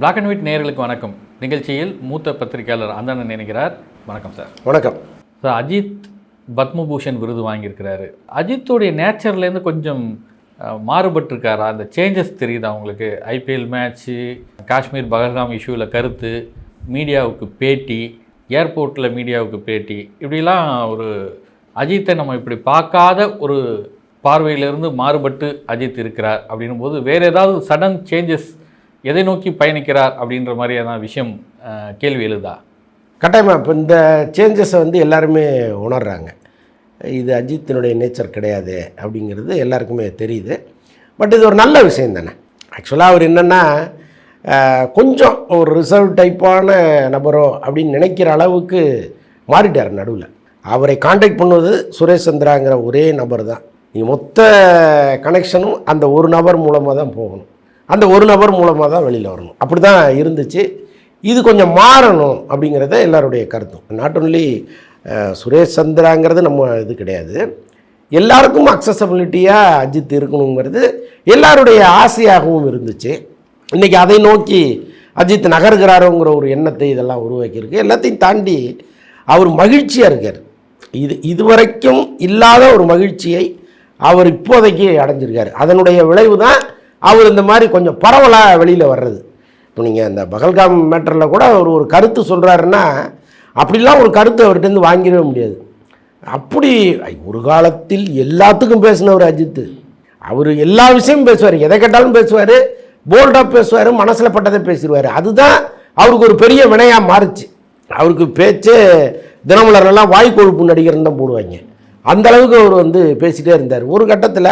Black and white நேயர்களுக்கு வணக்கம். நிகழ்ச்சியில் மூத்த பத்திரிகையாளர் அந்தணன் நினைக்கிறார் வணக்கம் சார் வணக்கம். சார் அஜித் பத்மபூஷன் விருது வாங்கியிருக்கிறாரு. அஜித்தோடைய நேச்சர்லேருந்து கொஞ்சம் மாறுபட்டிருக்காரா? அந்த சேஞ்சஸ் தெரியுதா உங்களுக்கு? ஐபிஎல் மேட்ச்சு காஷ்மீர் பகல்காம் இஷ்யூவில் கருத்து மீடியாவுக்கு பேட்டி ஏர்போர்ட்டில் மீடியாவுக்கு பேட்டி. இப்படிலாம் ஒரு அஜித்தை நம்ம இப்படி பார்க்காத ஒரு பார்வையிலிருந்து மாறுபட்டு அஜித் இருக்கிறார் அப்படின்னும் போது வேறு ஏதாவது சடன் சேஞ்சஸ் எதை நோக்கி பயணிக்கிறார் அப்படின்ற மாதிரியான விஷயம் கேள்வி எழுதா? கட்டாயமாக இப்போ இந்த சேஞ்சஸை வந்து எல்லாருமே உணர்கிறாங்க இது அஜித்தினுடைய நேச்சர் கிடையாது அப்படிங்கிறது எல்லாருக்குமே தெரியுது. பட் இது ஒரு நல்ல விஷயம் தானே. ஆக்சுவலாக அவர் என்னென்னா கொஞ்சம் ஒரு ரிசர்வ் டைப்பான நபரோ அப்படின்னு நினைக்கிற அளவுக்கு மாறிட்டார் நடுவில். அவரை காண்டாக்ட் பண்ணுவது சுரேஷ் சந்திராங்கிற ஒரே நபர் தான் நீ மொத்த கனெக்ஷனும் அந்த ஒரு நபர் மூலமாக தான் போகணும். அந்த ஒரு நபர் மூலமாக தான் வெளியில் வரணும். அப்படி தான் இருந்துச்சு. இது கொஞ்சம் மாறணும் அப்படிங்கிறத எல்லாருடைய கருத்தும். நாட் ஒன்லி சுரேஷ் சந்திராங்கிறது நம்ம இது கிடையாது. எல்லாருக்கும் அக்சசபிலிட்டியாக அஜித் இருக்கணுங்கிறது எல்லாருடைய ஆசையாகவும் இருந்துச்சு. இன்றைக்கி அதை நோக்கி அஜித் நகர்கிறாரோங்கிற ஒரு எண்ணத்தை இதெல்லாம் உருவாக்கியிருக்கு. எல்லாத்தையும் தாண்டி அவர் மகிழ்ச்சியாக இருக்கார். இது இதுவரைக்கும் இல்லாத ஒரு மகிழ்ச்சியை அவர் இப்போதைக்கு அடைஞ்சிருக்காரு. அதனுடைய விளைவு தான் அவர் இந்த மாதிரி கொஞ்சம் பரவலாக வெளியில் வர்றது. இப்போ நீங்கள் அந்த பகல்காம் மேட்டரில் கூட அவர் ஒரு கருத்து சொல்கிறாருன்னா அப்படிலாம் ஒரு கருத்து அவர்கிட்டருந்து வாங்கிடவே முடியாது. அப்படி ஒரு காலத்தில் எல்லாத்துக்கும் பேசினவர் அஜித்து. அவர் எல்லா விஷயமும் பேசுவார். எதை கேட்டாலும் பேசுவார். போல்டாக பேசுவார். மனசில் பட்டதை பேசிடுவார். அதுதான் அவருக்கு ஒரு பெரிய வினையாக மாறுச்சு. அவருக்கு பேச்சே தினமலர்லாம் வாய் கொழுப்பு நடிகர்னு தான் போடுவாங்க. அந்த அளவுக்கு அவர் வந்து பேசிகிட்டே இருந்தார். ஒரு கட்டத்தில்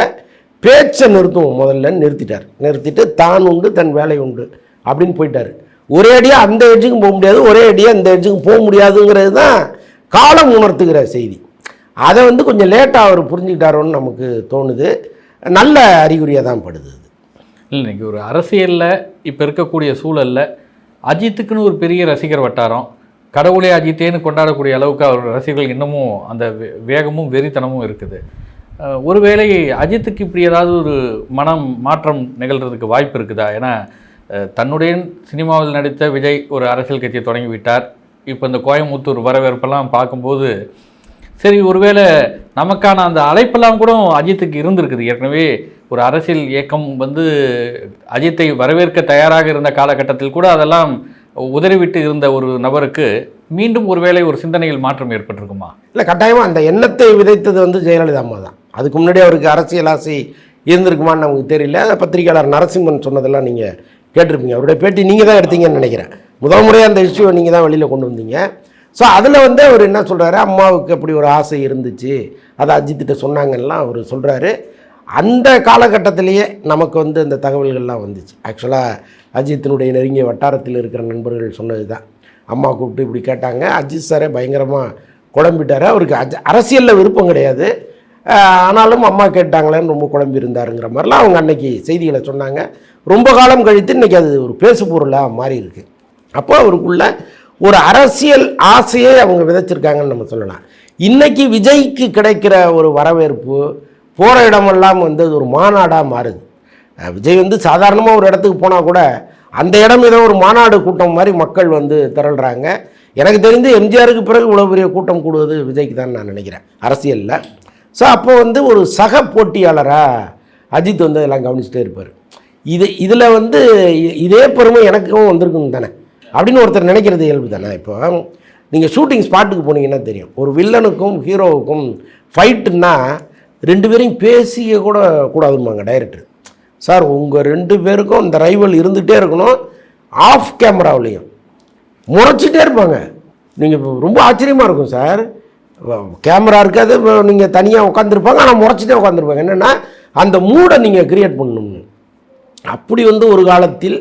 பேச்சை நிறுத்துவோம் முதல்ல நிறுத்திட்டார். நிறுத்திட்டு தான் உண்டு தன் வேலை உண்டு அப்படின்னு போயிட்டார். ஒரே அடியாக அந்த எட்ஜுக்கும் போக முடியாது ஒரே அடியாக அந்த எட்ஜுக்கும் போக முடியாதுங்கிறது தான் காலம் உணர்த்துகிற செய்தி. அதை வந்து கொஞ்சம் லேட்டாக அவர் புரிஞ்சுக்கிட்டாரோன்னு நமக்கு தோணுது. நல்ல அறிகுறியாக தான் படுது அது. இல்லை இன்றைக்கி ஒரு அரசியலில் இப்போ இருக்கக்கூடிய சூழலில் அஜித்துக்குன்னு ஒரு பெரிய ரசிகர் வட்டாரம். கடவுளே அஜித்தேன்னு கொண்டாடக்கூடிய அளவுக்கு அவர் ரசிகர்கள் இன்னமும் அந்த வே- வேகமும் வெறித்தனமும் இருக்குது. ஒருவேளை அஜித்துக்கு இப்படி ஏதாவது ஒரு மனம் மாற்றம் நிகழ்கிறதுக்கு வாய்ப்பு இருக்குதா? ஏன்னா தன்னுடைய சினிமாவில் நடித்த விஜய் ஒரு அரசியல் கட்சியை தொடங்கிவிட்டார். இப்போ இந்த கோயம்புத்தூர் வரவேற்பெல்லாம் பார்க்கும்போது சரி ஒருவேளை நமக்கான அந்த அழைப்பெல்லாம் கூட அஜித்துக்கு இருந்திருக்குது. ஏற்கனவே ஒரு அரசியல் இயக்கம் வந்து அஜித்தை வரவேற்க தயாராக இருந்த காலகட்டத்தில் கூட அதெல்லாம் உதறிவிட்டு இருந்த ஒரு நபருக்கு மீண்டும் ஒருவேளை ஒரு சிந்தனையில் மாற்றம் ஏற்பட்டிருக்குமா? இல்லை கட்டாயமாக அந்த எண்ணத்தை விதைத்தது வந்து ஜெயலலிதா அம்மா தான் அதுக்கு முன்னாடி அவருக்கு அரசியல் ஆசை இருந்திருக்குமான்னு நமக்கு தெரியல. அந்த பத்திரிகையாளர் நரசிம்மன் சொன்னதெல்லாம் நீங்கள் கேட்டிருப்பீங்க. அவருடைய பேட்டி நீங்கள் தான் எடுத்தீங்கன்னு நினைக்கிறேன். முதல் முறையாக அந்த இஷ்யூவை நீங்கள் தான் வெளியில் கொண்டு வந்தீங்க. ஸோ அதில் வந்து அவர் என்ன சொல்கிறாரு அம்மாவுக்கு அப்படி ஒரு ஆசை இருந்துச்சு. அதை அஜித்திட்ட சொன்னாங்கலாம் அவர் சொல்கிறாரு அந்த காலகட்டத்திலேயே நமக்கு வந்து அந்த தகவல்கள்லாம் வந்துச்சு. ஆக்சுவலாக அஜித்தினுடைய நெருங்கிய வட்டாரத்தில் இருக்கிற நண்பர்கள் சொன்னது தான் அம்மா கூப்பிட்டு இப்படி கேட்டாங்க. அஜித் சாரே பயங்கரமாக குழம்பிட்டார். அவருக்கு அஜ அரசியலில் விருப்பம் கிடையாது. ஆனாலும் அம்மா கேட்டாங்களேன்னு ரொம்ப குழம்பி இருந்தாருங்கிற மாதிரிலாம் அவங்க அன்னைக்கு செய்திகளை சொன்னாங்க. ரொம்ப காலம் கழித்து இன்னைக்கு அது ஒரு பேசு பொருளாக மாறி இருக்கு. அப்போ அவருக்குள்ள ஒரு அரசியல் ஆசையை அவங்க விதைச்சிருக்காங்கன்னு நம்ம சொல்லலாம். இன்றைக்கி விஜய்க்கு கிடைக்கிற ஒரு வரவேற்பு போகிற இடமெல்லாம் வந்து அது ஒரு மாநாடாக மாறுது. விஜய் வந்து சாதாரணமாக ஒரு இடத்துக்கு போனால் கூட அந்த இடம் ஏதோ ஒரு மாநாடு கூட்டம் மாதிரி மக்கள் வந்து திரள்றாங்க. எனக்கு தெரிந்து எம்ஜிஆருக்கு பிறகு இவ்வளோ பெரிய கூட்டம் கூடுவது விஜய்க்கு தான் நான் நினைக்கிறேன். அரசியலில். ஸோ அப்போ வந்து ஒரு சக போட்டியாளராக அஜித் வந்து அதெல்லாம் கவனிச்சுட்டே இருப்பார். இது இதில் வந்து இதே பெருமை எனக்கும் வந்திருக்கும் தானே. அப்படின்னு ஒருத்தர் நினைக்கிறது இயல்பு தானே. இப்போ நீங்கள் ஷூட்டிங் ஸ்பாட்டுக்கு போனீங்கன்னா தெரியும். ஒரு வில்லனுக்கும் ஹீரோவுக்கும் ஃபைட்டுன்னா ரெண்டு பேரையும் பேசிய கூட கூடாதுமாங்க டைரக்டர் சார் உங்கள் ரெண்டு பேருக்கும் இந்த ரைவல் இருந்துகிட்டே இருக்கணும். ஆஃப் கேமராவிலையும் முறைச்சிட்டே இருப்பாங்க. நீங்கள் ரொம்ப ஆச்சரியமாக இருக்கும் சார் கேமரா இருக்காது நீங்கள் தனியாக உட்காந்துருப்பாங்க ஆனால் முறைச்சிட்டே உட்காந்துருப்பாங்க என்னென்னா அந்த மூடை நீங்கள் கிரியேட் பண்ணணும்னு. அப்படி வந்து ஒரு காலத்தில்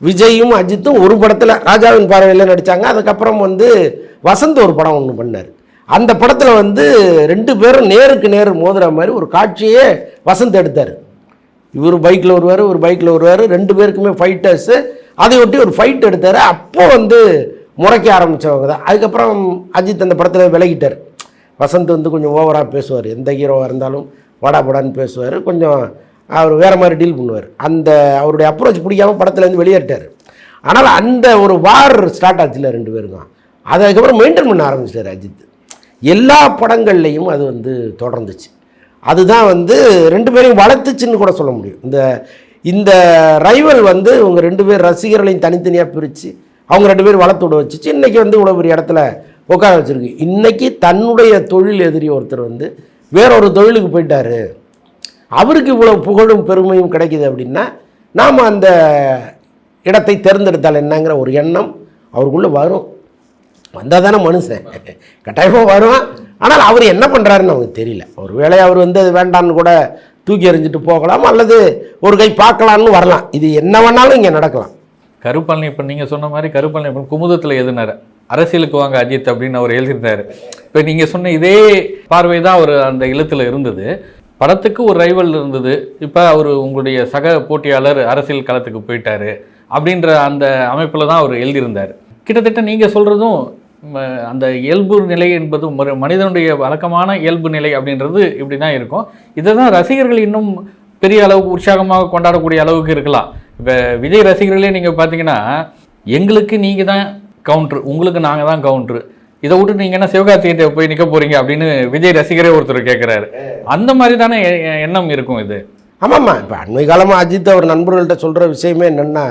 விஜயும் அஜித்தும் ஒரு படத்தில் ராஜாவின் பார்வையில் நடித்தாங்க அதுக்கப்புறம் வந்து வசந்த் ஒரு படம் ஒன்று பண்ணார். அந்த படத்தில் வந்து ரெண்டு பேரும் நேருக்கு நேர் மோதுகிற மாதிரி ஒரு காட்சியே வசந்த் எடுத்தார். இவர் பைக்கில் வருவார் ஒரு பைக்கில் வருவார். ரெண்டு பேருக்குமே ஃபைட்டர்ஸு அதையொட்டி ஒரு ஃபைட் எடுத்தார். அப்போ வந்து முறைக்க ஆரம்பித்தவங்க தான். அதுக்கப்புறம் அஜித் அந்த படத்தில் விலகிட்டார். வசந்த் வந்து கொஞ்சம் ஓவராக பேசுவார். எந்த ஹீரோவாக இருந்தாலும் வாடா போடான்னு பேசுவார். கொஞ்சம் அவர் வேறு மாதிரி டீல் பண்ணுவார். அந்த அவருடைய அப்ரோச் பிடிக்காம படத்துலேருந்து வெளியேறிட்டார். ஆனால் அந்த ஒரு வார் ஸ்டார்ட் ஆச்சுல ரெண்டு பேருக்கும். அதுக்கப்புறம் மெயின்டைன் பண்ண ஆரம்பிச்சிட்டார் அஜித். எல்லா படங்கள்லையும் அது வந்து தொடர்ந்துச்சு. அதுதான் வந்து ரெண்டு பேரையும் வளர்த்துச்சுன்னு கூட சொல்ல முடியும். இந்த இந்த ரைவல் வந்து இவங்க ரெண்டு பேர் ரசிகர்களையும் தனித்தனியாக பிரித்து அவங்க ரெண்டு பேரும் வளர்த்து விட வச்சுச்சு. இன்றைக்கி வந்து இவ்வளோ பெரிய இடத்துல உட்கார வச்சுருக்கு. இன்றைக்கி தன்னுடைய தொழில் எதிரி ஒருத்தர் வந்து வேற ஒரு தொழிலுக்கு போயிட்டாரு. அவருக்கு இவ்வளோ புகழும் பெருமையும் கிடைக்குது அப்படின்னா நாம் அந்த இடத்தை தேர்ந்தெடுத்தால் என்னங்கிற ஒரு எண்ணம் அவருக்குள்ளே வரும். வந்தால் தானே மனுஷன். கட்டாயமாக வருவான். ஆனால் அவர் என்ன பண்ணுறாருன்னு அவருக்கு தெரியல. ஒரு வேலை அவர் வந்து அது வேண்டான்னு கூட தூக்கி எறிஞ்சிட்டு போகலாம் அல்லது ஒரு கை பார்க்கலான்னு வரலாம். இது என்ன வேணாலும் இங்கே நடக்கலாம். கருப்பழனி இப்போ நீங்கள் சொன்ன மாதிரி கருப்பழனி இப்போ குமுதத்தில் எழுதினார். அரசியலுக்கு வாங்க அஜித் அப்படின்னு அவர் எழுதியிருந்தாரு. இப்போ நீங்கள் சொன்ன இதே பார்வை தான் அவர் அந்த இழுத்தில் இருந்தது. படத்துக்கு ஒரு ரைவல் இருந்தது. இப்போ அவர் உங்களுடைய சக போட்டியாளர் அரசியல் களத்துக்கு போயிட்டாரு அப்படின்ற அந்த அமைப்பில் தான் அவர் எழுதியிருந்தார். கிட்டத்தட்ட நீங்கள் சொல்கிறதும் அந்த இயல்பு நிலை என்பது மனிதனுடைய வழக்கமான இயல்பு நிலை அப்படின்றது இப்படி தான் இருக்கும். இதை தான் ரசிகர்கள் இன்னும் பெரிய அளவுக்கு உற்சாகமாக கொண்டாடக்கூடிய அளவுக்கு இருக்கலாம். இப்போ விஜய் ரசிகர்களே நீங்கள் பார்த்தீங்கன்னா எங்களுக்கு நீங்கள் தான் கவுண்ட்ரு உங்களுக்கு நாங்கள் தான் கவுண்ட்ரு இதை விட்டு நீங்கள் என்ன சிவகார்த்திகிட்ட போய் நிற்க போகிறீங்க அப்படின்னு விஜய் ரசிகரே ஒருத்தர் கேட்குறாரு அந்த மாதிரி தானே எ- எண்ணம் இருக்கும் இது? ஆமாம்மா இப்போ அண்மை காலமாக அஜித் அவர் நண்பர்கள்ட்ட சொல்கிற விஷயமே என்னென்னா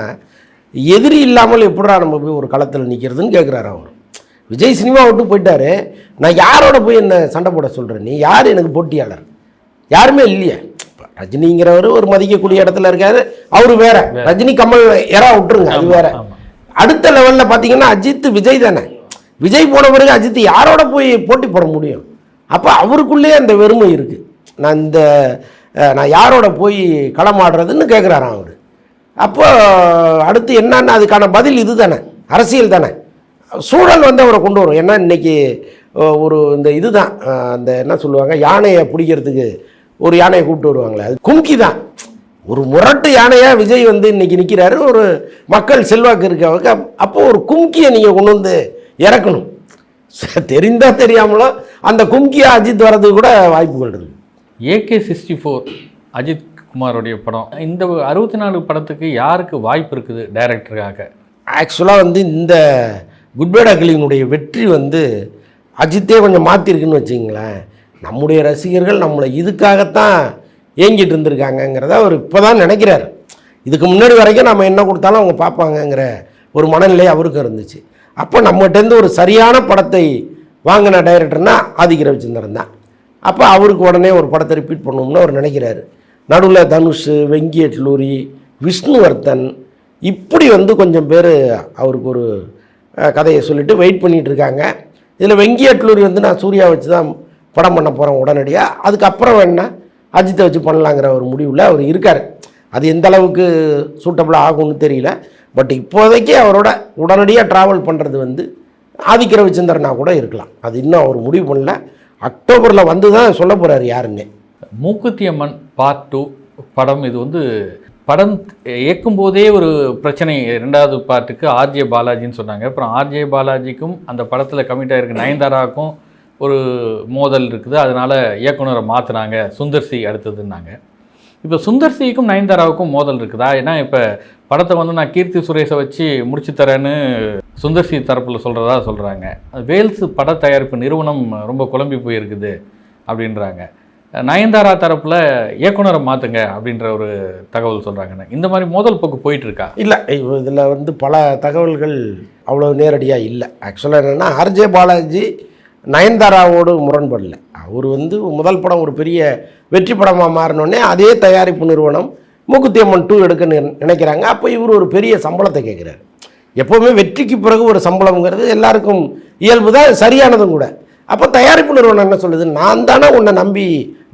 எதிரி இல்லாமல் எப்படா நம்ம போய் ஒரு களத்தில் நிற்கிறதுன்னு கேட்குறாரு அவர். விஜய் சினிமா விட்டு போயிட்டாரு. நான் யாரோட போய் என்ன சண்டை போட சொல்கிறேன் நீ யார் எனக்கு போட்டியாளர்? யாருமே இல்லையே. ரஜினிங்கிறவர் ஒரு மதிக்கக்கூடிய இடத்துல இருக்காரு. அவர் வேற. ரஜினி கமல் எறா விட்டுருங்க அது வேற. அடுத்த லெவலில் பார்த்தீங்கன்னா அஜித் விஜய் தானே. விஜய் போன பிறகு அஜித் யாரோட போய் போட்டி போட முடியும்? அப்போ அவருக்குள்ளேயே அந்த வெறுமை இருக்குது நான் இந்த நான் யாரோட போய் களமாடுறதுன்னு கேட்குறாராம் அவர். அப்போ அடுத்து என்னன்னு அதுக்கான பதில் இது தானே. அரசியல் தானே. சூழல் வந்து அவரை கொண்டு வரும். ஏன்னா இன்னைக்கு ஒரு இந்த இதுதான் அந்த என்ன சொல்லுவாங்க? யானையை பிடிக்கிறதுக்கு ஒரு யானையை கூப்பிட்டு வருவாங்களே. அது கும்கி தான் ஒரு முரட்டு யானையா விஜய் வந்து இன்னைக்கு நிற்கிறாரு ஒரு மக்கள் செல்வாக்கு இருக்கவங்க அப்போ ஒரு கும்கியை நீங்கள் கொண்டு வந்து இறக்கணும். ச- தெரிந்தா தெரியாமலோ அந்த கும்கியா அஜித் வர்றதுக்கு கூட வாய்ப்புகள் இருக்கு. ஏகே சிக்ஸ்டி ஃபோர் அஜித் குமாரோடைய படம். இந்த அறுபத்தி நாலு படத்துக்கு யாருக்கு வாய்ப்பு இருக்குது டைரக்டருக்காக ஆக்சுவலாக வந்து இந்த குட்பேட் அகிலினுடைய வெற்றி வந்து அஜித்தே கொஞ்சம் மாற்றிருக்குன்னு வச்சுங்களேன் நம்முடைய ரசிகர்கள் நம்மளை இதுக்காகத்தான் ஏங்கிட்டு இருந்திருக்காங்கங்கிறத அவர் இப்போ தான் நினைக்கிறார். இதுக்கு முன்னாடி வரைக்கும் நம்ம என்ன கொடுத்தாலும் அவங்க பார்ப்பாங்கங்கிற ஒரு மனநிலை அவருக்கும் இருந்துச்சு. அப்போ நம்மகிட்டேருந்து ஒரு சரியான படத்தை வாங்கின டைரக்டர்னா ஆதிக்க ரவிச்சந்திரன் தான். அப்போ அவருக்கு உடனே ஒரு படத்தை ரிப்பீட் பண்ணணும்னு அவர் நினைக்கிறாரு. நடுவில் தனுஷ் வெங்கியட்லூரி விஷ்ணுவர்தன் இப்படி வந்து கொஞ்சம் பேர் அவருக்கு ஒரு கதையை சொல்லிவிட்டு வெயிட் பண்ணிகிட்ருக்காங்க இருக்காங்க. இதில் வெங்கியட்லூரி வந்து நான் சூர்யா வச்சு தான் படம் பண்ண போகிறோம் உடனடியாக அதுக்கப்புறம் என்ன? அஜித்தை வச்சு பண்ணலாங்கிற ஒரு முடிவில் அவர் இருக்கார். அது எந்த அளவுக்கு சூட்டபுளாக ஆகும்னு தெரியல. பட் இப்போதைக்கு அவரோட உடனடியாக ட்ராவல் பண்ணுறது வந்து ஆதிக்க ரவிச்சந்திரனா கூட இருக்கலாம். அது இன்னும் அவர் முடிவு பண்ணல. அக்டோபரில் வந்து தான் சொல்ல போகிறார் யாருன்னு. மூக்குத்தி அம்மன் பார்ட் டூ படம் இது வந்து படம் இயக்கும் போதே ஒரு பிரச்சனை. ரெண்டாவது பார்ட்டுக்கு ஆர்ஜே பாலாஜின்னு சொன்னாங்க. அப்புறம் ஆர்ஜே பாலாஜிக்கும் அந்த படத்தில் கமிட் ஆகிருக்கு நயன்தாராவுக்கும். ஒரு மோதல் இருக்குது. அதனால் இயக்குனரை மாற்றினாங்க சுந்தர் சி அடுத்ததுன்னாங்க. இப்போ சுந்தர் சிக்கும் நயன்தாராவுக்கும் மோதல் இருக்குதா? ஏன்னா இப்போ படத்தை வந்து நான் கீர்த்தி சுரேஷை வச்சு முடிச்சு தரேன்னு சுந்தர் சி தரப்பில் சொல்கிறதா சொல்கிறாங்க வேல்ஸ் பட தயாரிப்பு நிறுவனம் ரொம்ப குழம்பி போயிருக்குது அப்படின்றாங்க. நயன்தாரா தரப்பில் இயக்குனரை மாற்றுங்க அப்படின்ற ஒரு தகவல் சொல்கிறாங்கண்ணே இந்த மாதிரி மோதல் போக்கு போயிட்டுருக்கா? இல்லை இதில் வந்து பல தகவல்கள் அவ்வளோ நேரடியாக இல்லை. ஆக்சுவலாக என்னென்னா ஆர்ஜே பாலாஜி நயன்தாராவோடு முரண்படல. அவர் வந்து முதல் படம் ஒரு பெரிய வெற்றி படமாக மாறினோடனே அதே தயாரிப்பு நிறுவனம் மூக்குத்தியம்மன் டூ எடுக்க நினைக்கிறாங்க. அப்போ இவர் ஒரு பெரிய சம்பளத்தை கேட்குறாரு எப்போவுமே வெற்றிக்கு பிறகு ஒரு சம்பளம்ங்கிறது எல்லாருக்கும் இயல்பு தான் சரியானதும் கூட. அப்போ தயாரிப்பு நிறுவனம் என்ன சொல்லுது நான் தானே உன்னை நம்பி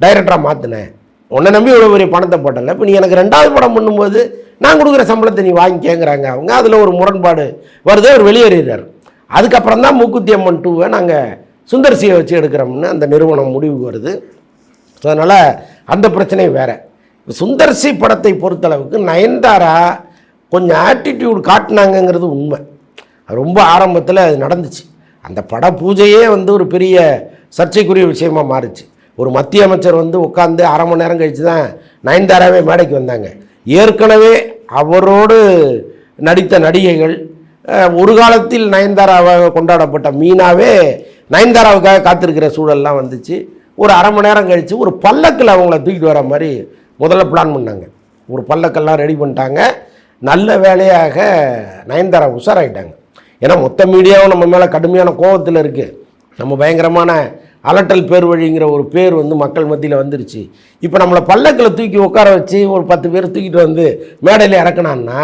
டைரக்டராக மாற்றினேன் உன்னை நம்பி இவ்வளோ பெரிய பணத்தை போட்டல இப்போ நீ எனக்கு ரெண்டாவது படம் பண்ணும்போது நான் கொடுக்குற சம்பளத்தை நீ வாங்கிக்கேங்கிறாங்க அவங்க. அதில் ஒரு முரண்பாடு வருது அவர் வெளியேறார் அதுக்கப்புறம் தான் மூக்குத்தி அம்மன் டூவை நாங்கள் சுந்தர்சியை வச்சு எடுக்கிறோம்னு அந்த நிறுவனம் முடிவுக்கு வருது. ஸோ அதனால் அந்த பிரச்சனை வேறு. சுந்தர்சி படத்தை பொறுத்தளவுக்கு நயன்தாரா கொஞ்சம் ஆட்டிடியூட் காட்டினாங்கங்கிறது உண்மை. ரொம்ப ஆரம்பத்தில் அது நடந்துச்சு. அந்த பட பூஜையே வந்து ஒரு பெரிய சர்ச்சைக்குரிய விஷயமா மாறுச்சு. ஒரு மத்திய அமைச்சர் வந்து உட்காந்து அரை மணி நேரம் கழித்து தான் நயன்தாராவே மேடைக்கு வந்தாங்க. ஏற்கனவே அவரோடு நடித்த நடிகைகள் ஒரு காலத்தில் நயன்தாராவாக கொண்டாடப்பட்ட மீனாவே நயன்தாராவுக்காக காத்திருக்கிற சூழல்லாம் வந்துச்சு. ஒரு அரை மணி நேரம் கழித்து ஒரு பல்லக்கில் அவங்கள தூக்கிட்டு வர மாதிரி முதல்ல பிளான் பண்ணாங்க. ஒரு பல்லக்கெல்லாம் ரெடி பண்ணிட்டாங்க. நல்ல வேலையாக நயன்தாரா உஷாராயிட்டாங்க. ஏன்னா மொத்த மீடியாவும் நம்ம மேலே கடுமையான கோபத்தில் இருக்குது நம்ம பயங்கரமான அலட்டல் பேர் வழிங்கிற ஒரு பேர் வந்து மக்கள் மத்தியில் வந்துருச்சு. இப்போ நம்மளை பல்லக்கில் தூக்கி உட்கார வச்சு ஒரு பத்து பேர் தூக்கிட்டு வந்து மேடையில் இறக்குனான்னா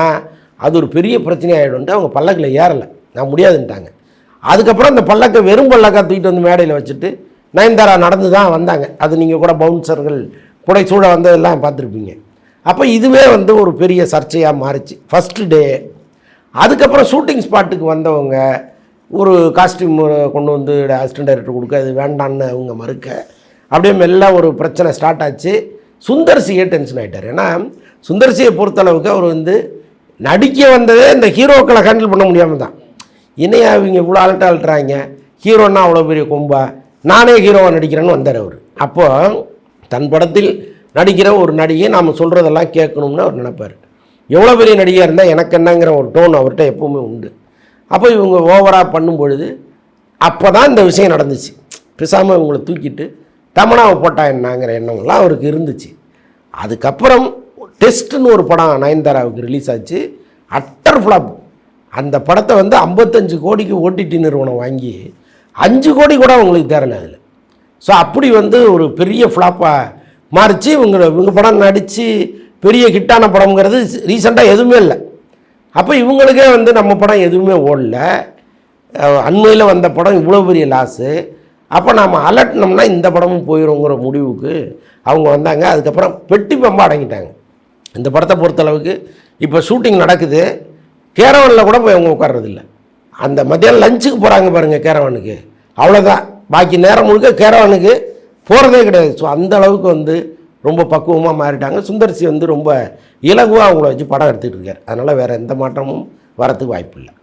அது ஒரு பெரிய பிரச்சனை ஆகிடும்ட்டு அவங்க பல்லக்கில் ஏறலை. நான் முடியாதுன்ட்டாங்க. அதுக்கப்புறம் அந்த பல்லக்கை வெறும் பல்லக்கா தூக்கிட்டு வந்து மேடையில் வச்சுட்டு நயன்தாரா நடந்து தான் வந்தாங்க. அது நீங்கள் கூட பவுன்சர்கள் புடை சூழ வந்ததெல்லாம் பார்த்துருப்பீங்க. அப்போ இதுவே வந்து ஒரு பெரிய சர்ச்சையாக மாறிச்சு. ஃபஸ்ட்டு டே அதுக்கப்புறம் ஷூட்டிங் ஸ்பாட்டுக்கு வந்தவங்க ஒரு காஸ்டியூம் கொண்டு வந்து அசிஸ்டன்ட் டைரக்டர் கொடுக்க அது வேண்டான்னு அவங்க மறுக்க. அப்படியே மெல்ல ஒரு பிரச்சனை ஸ்டார்ட் ஆச்சு. சுந்தர்சியே டென்ஷன் ஆகிட்டார் ஏன்னா சுந்தர்சியை பொறுத்தளவுக்கு அவர் வந்து நடிக்க வந்ததே இந்த ஹீரோக்களை ஹேண்டில் பண்ண முடியாமல் தான். என்னையா இவங்க இவ்வளோ அலட்ட அலட்டுறாங்க ஹீரோன்னா அவ்வளோ பெரிய கொம்பா? நானே ஹீரோவாக நடிக்கிறேன்னு வந்தார் அவர். அப்போ தன் படத்தில் நடிக்கிற ஒரு நடிகை நாம் சொல்கிறதெல்லாம் கேட்கணும்னு அவர் நினைப்பார். எவ்வளோ பெரிய நடிகையாக இருந்தால் எனக்கு என்னங்கிற ஒரு டோன் அவர்கிட்ட எப்பவுமே உண்டு. அப்போ இவங்க ஓவராக பண்ணும் பொழுது அப்போ தான் இந்த விஷயம் நடந்துச்சு. பேசாமல் இவங்களை தூக்கிட்டு தமனாவை போட்டா என்னங்கிற எண்ணம்லாம் அவருக்கு இருந்துச்சு. அதுக்கப்புறம் டெஸ்ட்டுன்னு ஒரு படம் நயன்தாராவுக்கு ரிலீஸ் ஆச்சு. அட்டர் ஃப்ளாப் அந்த படத்தை வந்து ஐம்பத்தஞ்சு கோடிக்கு ஓடிடி நிறுவனம் வாங்கி அஞ்சு கோடி கூட அவங்களுக்கு தேரல அதில் ஸோ அப்படி வந்து ஒரு பெரிய ஃப்ளாப்பாக மாறிச்சு. இவங்க இவங்க படம் நடித்து பெரிய ஹிட்டான படம்ங்கிறது ரீசெண்டாக எதுவுமே இல்லை. அப்போ இவங்களுக்கே வந்து நம்ம படம் எதுவுமே ஓடல. அண்மையில் வந்த படம் இவ்வளோ பெரிய லாஸு அப்போ நாம் அலட்டினோம்னா இந்த படமும் போயிடுங்கிற முடிவுக்கு அவங்க வந்தாங்க. அதுக்கப்புறம் பெட்டி பம்பா அடங்கிட்டாங்க. இந்த படத்தை பொறுத்தளவுக்கு இப்போ ஷூட்டிங் நடக்குது. கேரவனில் கூட போய் அவங்க உட்கார்றதில்ல. அந்த மத்தியானம் லஞ்சுக்கு போகிறாங்க பாருங்கள் கேரவனுக்கு. அவ்வளோதான் பாக்கி நேரம் முழுக்க கேரவனுக்கு போகிறதே கிடையாது. ஸோ அந்த அளவுக்கு வந்து ரொம்ப பக்குவமாக மாறிட்டாங்க. சுந்தர்சி வந்து ரொம்ப இலகுவாக அவங்கள வச்சு படம் எடுத்துகிட்டு இருக்கார். அதனால் வேறு எந்த மாற்றமும் வரத்துக்கு வாய்ப்பு இல்லை